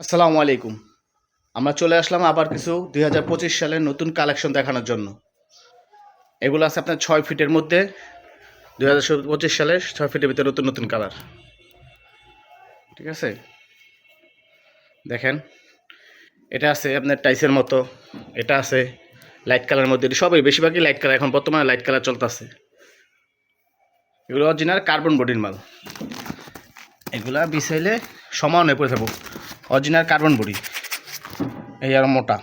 আসসালামু আলাইকুম। আমরা চলে আসলাম আবার কিছু দুই হাজার পঁচিশ সালের নতুন কালেকশন দেখানোর জন্য। এগুলো আছে আপনার ছয় ফিটের মধ্যে, দুই হাজার পঁচিশ সালের ছয় ফিটের ভিতরে নতুন নতুন কালার। ঠিক আছে? দেখেন, এটা আছে আপনার টাইসের মতো, এটা আছে লাইট কালারের মধ্যে সবই বেশিরভাগই লাইট কালার, এখন বর্তমানে লাইট কালার চলতেছে। এগুলো অরিজিনাল কার্বন বডির মাল। এগুলা বিছাইলে সমান হয়ে পড়ে থাকব। Original carbon body. এই আর মোটা।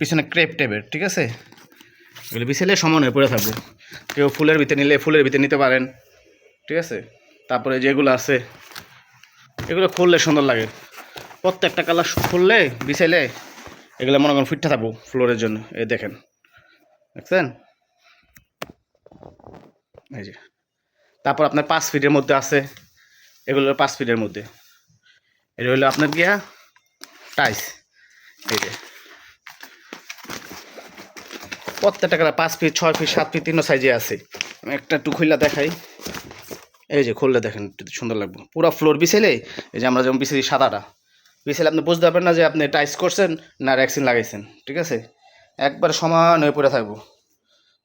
পিছনে ক্রেপ টেপের, ঠিক আছে? এগুলো বিছাইলে সমান পড়ে থাকব। কেউ ফুলের ভিতরে নিলে ফুলের ভিতরে নিতে পারেন, ঠিক আছে? তারপরে যেগুলো আছে, এগুলো খুললে সুন্দর লাগে। প্রত্যেকটা কালার খুললে, বিছাইলে এগুলো মনে করেন ফিটটা থাকব ফ্লোরের জন্য। এই দেখেন, দেখছেন? এই যে। তারপর আপনার পাঁচ ফিটের মধ্যে আছে এগুলো পাঁচ ফিটের মধ্যে। এটা হলো আপনার গিয়া টাইস। এই যে। প্রত্যেকটা কালার পাঁচ ফিট, ছয় ফিট, সাত ফিট তিন সাইজে আছে। আমি একটা একটু খুললা দেখাই। এই যে খুললে দেখেন, একটু সুন্দর লাগবে। পুরো ফ্লোর বিছাইলে, এই যে আমরা যেমন বিছাই সাদাটা, বিছাইলে আপনি বুঝতে পারবেন না যে আপনি টাইস করছেন না র্যাক্সিন লাগাইছেন, ঠিক আছে? একবার সমান হয়ে পড়ে থাকব।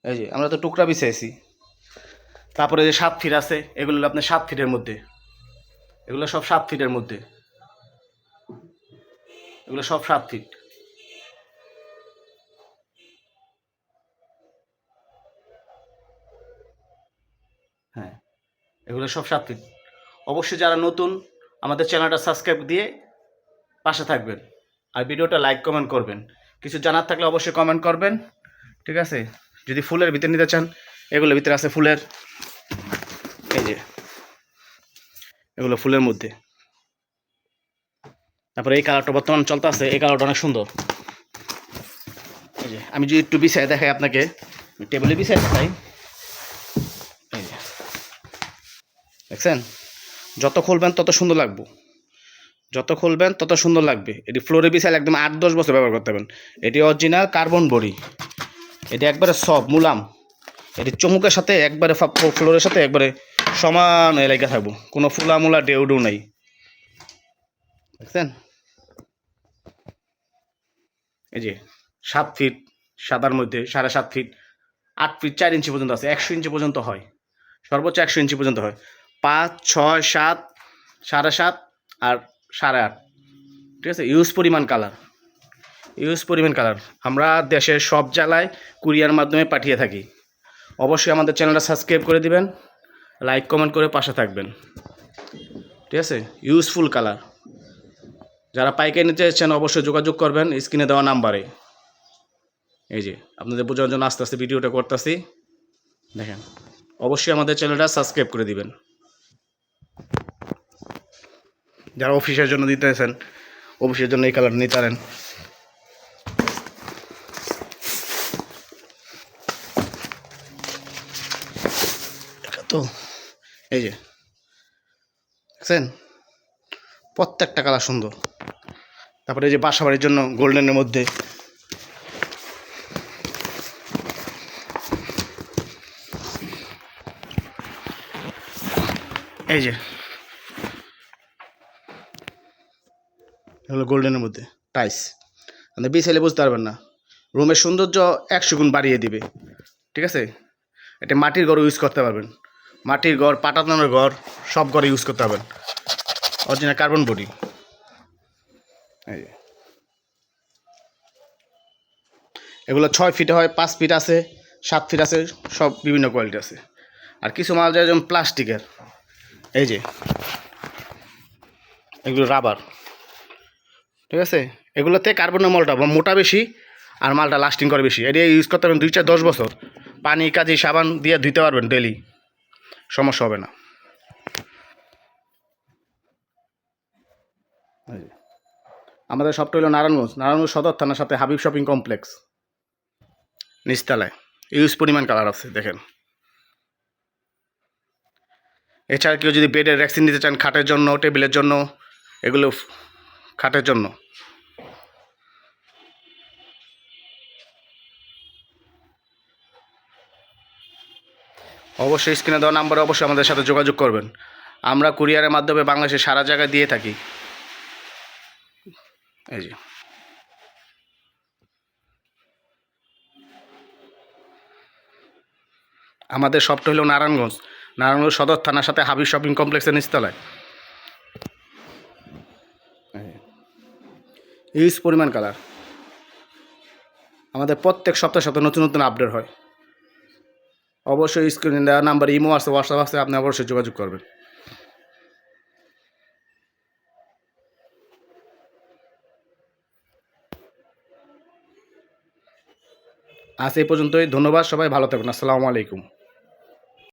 এই যে, আমরা তো টুকরা বিছাইছি। তারপরে যে সাত ফিট আছে, এগুলো আপনার সাত ফিটের মধ্যে। এগুলো সব সাত ফিটের মধ্যে। এগুলো সব সাত ফিট হ্যাঁ এগুলো সব সাত ফিট অবশ্যই যারা নতুন, আমাদের চ্যানেলটা সাবস্ক্রাইব দিয়ে পাশে থাকবেন। আর ভিডিওটা লাইক কমেন্ট করবেন। কিছু জানার থাকলে অবশ্যই কমেন্ট করবেন। ঠিক আছে? যদি ফুলের ভিতরে নিতে চান, এগুলোর ভিতরে আছে ফুলের, এই যে, এগুলো ফুলের মধ্যে। তারপরে এই কালারটা বর্তমান চলতে আছে এই কালারটা অনেক সুন্দর। আমি যদি একটু বিছাই দেখাই আপনাকে টেবিলে বিছাই দেখাই। দেখছেন? যত খুলবেন তত সুন্দর লাগবো। যত খুলবেন তত সুন্দর লাগবে। এটি ফ্লোরে বিশাল একদম আট দশ বছর ব্যবহার করতে পারবেন। এটি অরিজিনাল কার্বন বডি। এটি একবারে সব, মুলাম। এটি চমুকের সাথে একবারে ফ্লোরের সাথে একবারে সমান এলাকা থাকব। কোনো ফুলা মুলা ডেউ ডেউ নাই। দেখছেন? এই যে সাত ফিট সাদার মধ্যে সাড়ে সাত ফিট আট ফিট চার ইঞ্চি পর্যন্ত আছে, একশো ইঞ্চি পর্যন্ত হয়। সর্বোচ্চ একশো ইঞ্চি পর্যন্ত হয়। পাঁচ, ছয়, সাত, সাড়ে সাত আর সাড়ে আট। ঠিক আছে? ইউজ পরিমাণ কালার ইউজ পরিমাণ কালার আমরা দেশের সব জেলায় কুরিয়ার মাধ্যমে পাঠিয়ে থাকি। অবশ্যই আমাদের চ্যানেলটা সাবস্ক্রাইব করে দিবেন লাইক কমেন্ট করে পাশে থাকবেন। ঠিক আছে? ইউজফুল কালার যারা পাইকারি নিতে চাচ্ছেন অবশ্যই যোগাযোগ করবেন স্ক্রিনে দেওয়া নাম্বারে। এই যে, আপনাদের বোঝানোর জন্য আস্তে আস্তে ভিডিওটা করতেছি। দেখেন, অবশ্যই আমাদের চ্যানেলটা সাবস্ক্রাইব করে দিবেন। যারা অফিসের জন্য দিতেছেন অফিসের জন্য এই কালার নিতে পারেন। তো এই যে, দেখছেন? প্রত্যেকটা কালার সুন্দর। তারপরে যে বাসা বাড়ির জন্য গোল্ডেনের মধ্যে। এই যে। গোল্ডেনের মধ্যে টাইস আপনি বিছাইলে বুঝতে পারবেন না। রুমের সৌন্দর্য একশো গুণ বাড়িয়ে দিবে। ঠিক আছে? এটা মাটির ঘর ইউজ করতে পারবেন। মাটির ঘর, পাটাতনের ঘর, সব ঘরে ইউজ করতে পারবেন। অরিজিনাল কার্বন বডি এই যে। এগুলো ছয় ফিট হয় পাঁচ ফিট আছে সাত ফিট আছে সব বিভিন্ন কোয়ালিটি আছে। আর কিছু মাল যায় যেমন প্লাস্টিকের। এই যে। এগুলো রাবার ঠিক আছে? এগুলোতে কার্বনের মালটা মোটা বেশি আর মালটা লাস্টিং করে বেশি। এটা ইউজ করতে পারবেন দুই চার দশ বছর। পানি কাজে সাবান দিয়ে ধুইতে পারবেন ডেলি সমস্যা হবে না এই যে। আমাদের সবটা হলো নারায়ণগঞ্জ নারায়ণগঞ্জ সদর থানার সাথে হাবিব শপিং কমপ্লেক্স। নিচতলায়। ইউজ পরিমাণ কালার আছে, দেখেন। এছাড়া কেউ যদি বেডের ভ্যাকসিন নিতে চান খাটের জন্য টেবিলের জন্য, এগুলো খাটের জন্য। অবশ্যই স্ক্রিনে দেওয়া নাম্বারে অবশ্যই আমাদের সাথে যোগাযোগ করবেন। আমরা কুরিয়ারের মাধ্যমে বাংলাদেশে সারা জায়গায় দিয়ে থাকি। এই যে। আমাদের শপটা হলো নারায়ণগঞ্জ। নারায়ণগঞ্জ সদর থানার সাথে হাবি শপিং কমপ্লেক্সের নিচতলায়। ইউজ পরিমাণ কালার আমাদের প্রত্যেক সপ্তাহে সপ্তাহে নতুন নতুন আপডেট হয়। অবশ্যই স্ক্রিনে দেওয়া নাম্বার ইমো আছে হোয়াটসঅ্যাপ আছে আপনি অবশ্যই যোগাযোগ করবেন। আজ এই পর্যন্তই। ধন্যবাদ সবাই ভালো থাকুন। আসসালামু আলাইকুম।